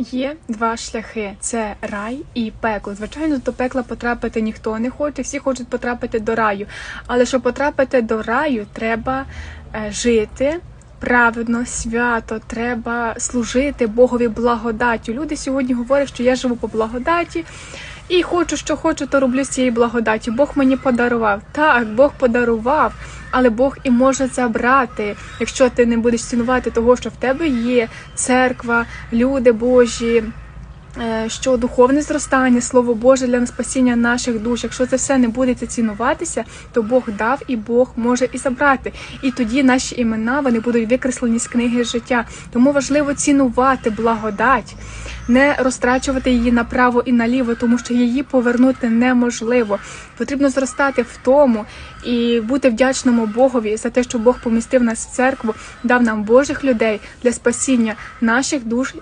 Є два шляхи: це рай і пекло. Звичайно, до пекла потрапити ніхто не хоче, всі хочуть потрапити до раю. Але щоб потрапити до раю, треба е, жити. Праведно, свято, треба служити Богові благодаттю. Люди сьогодні говорять, що я живу по благодаті і хочу, що хочу, то роблю з цієї благодаті. Бог мені подарував. Так, Бог подарував, але Бог і може забрати, якщо ти не будеш цінувати того, що в тебе є церква, люди Божі. е, Що духовне зростання, слово Боже для спасіння наших душ. Якщо це все не буде цінуватися, то Бог дав і Бог може і забрати. І тоді наші імена вони будуть викреслені з книги життя. Тому важливо цінувати благодать, не розтрачувати її направо і наліво, тому що її повернути неможливо. Потрібно зростати в тому і бути вдячному Богові за те, що Бог помістив нас в церкву, дав нам Божих людей для спасіння наших душ